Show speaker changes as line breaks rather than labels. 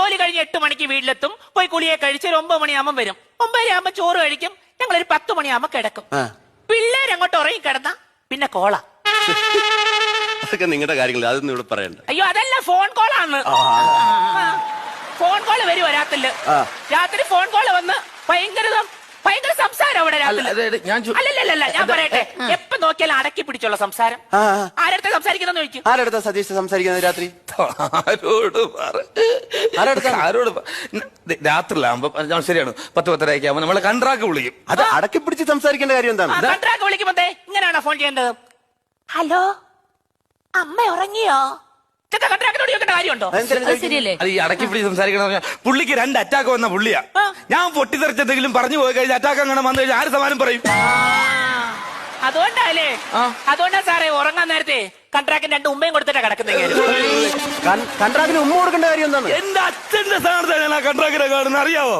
ജോലി കഴിഞ്ഞ് എട്ട് മണിക്ക് വീട്ടിലെത്തും. പോയി കുളിയെ കഴിച്ച് ഒരു ഒമ്പത് മണിയാകുമ്പോൾ വരും. ഒമ്പതര ആകുമ്പോൾ ചോറ് കഴിക്കും. ഞങ്ങൾ ഒരു പത്ത് മണിയാകുമ്പോൾ കിടക്കും. പിള്ളേർ അങ്ങോട്ട് ഉറങ്ങി കിടന്ന പിന്നെ കോള.
അതൊക്കെ നിങ്ങളുടെ കാര്യങ്ങൾ. അതൊന്നും ഇവിടെ പറയണ്ട.
അയ്യോ അതല്ല ഫോൺ കോളാണ്. ഫോൺ കോൾ വരും
വരാത്തില്ല
രാത്രി ഫോൺ കോൾ വന്ന് ഭയങ്കര അവിടെ രാത്രി
ഞാൻ ചോ-
അല്ലല്ലല്ല ഞാൻ പറയട്ടെ. എപ്പോ നോക്കിയാലും അടക്കി പിടിച്ചുള്ള സംസാരം?
ആ, ആ.
ആരടുത്ത സംസാരിക്കുന്ന ചോദിക്കും.
ആരടുത്ത സതീഷ് സംസാരിക്കുന്നത് രാത്രി?
ആരോട് പറ
ആരോട്
ആരോട് പ- ദേ, രാത്രിയിലാകുമ്പോ ഞാൻ ശരിയാണ്. പത്ത് പത്തരയൊക്കെ ആകുമ്പോ നമ്മളെ കണ്ട്രാക്ക് വിളിക്കും.
അത് അടക്കി പിടിച്ച് സംസാരിക്കേണ്ട കാര്യം എന്താണ്?
കണ്ട്രാക്ക് വിളിക്കുമ്പോ ദേ ഇങ്ങനെയാണോ ഫോൺ ചെയ്യേണ്ടത്? ഹലോ? അമ്മ ഉറങ്ങിയോ?
അത്
ഈ അടക്കി സംസാരിക്കണം പുള്ളിക്ക് രണ്ട് അറ്റാക്ക് വന്ന പുള്ളിയാ. ഞാൻ പൊട്ടിത്തെറിച്ചെന്തെങ്കിലും പറഞ്ഞു പോയി കഴിഞ്ഞാൽ അറ്റാക്ക് അങ്ങനെ വന്നു കഴിഞ്ഞാൽ ആര് സമാനം പറയും?
അതുകൊണ്ടല്ലേ. അതുകൊണ്ടാ സാറേ ഉറങ്ങാൻ നേരത്തെ കണ്ട്രാക്കിന് രണ്ട് ഉമ്മയും കൊടുത്തിട്ടാ കിടക്കുന്നത്
കൺ- കൺട്രാക്ടിന് ഉമ്മ കൊടുക്കേണ്ട കാര്യം എന്താണ്?
എന്റെ അച്ഛന്റെ സ്ഥാനത്താണ് ഞാൻ ആ കാണുന്നത്. അറിയാവോ?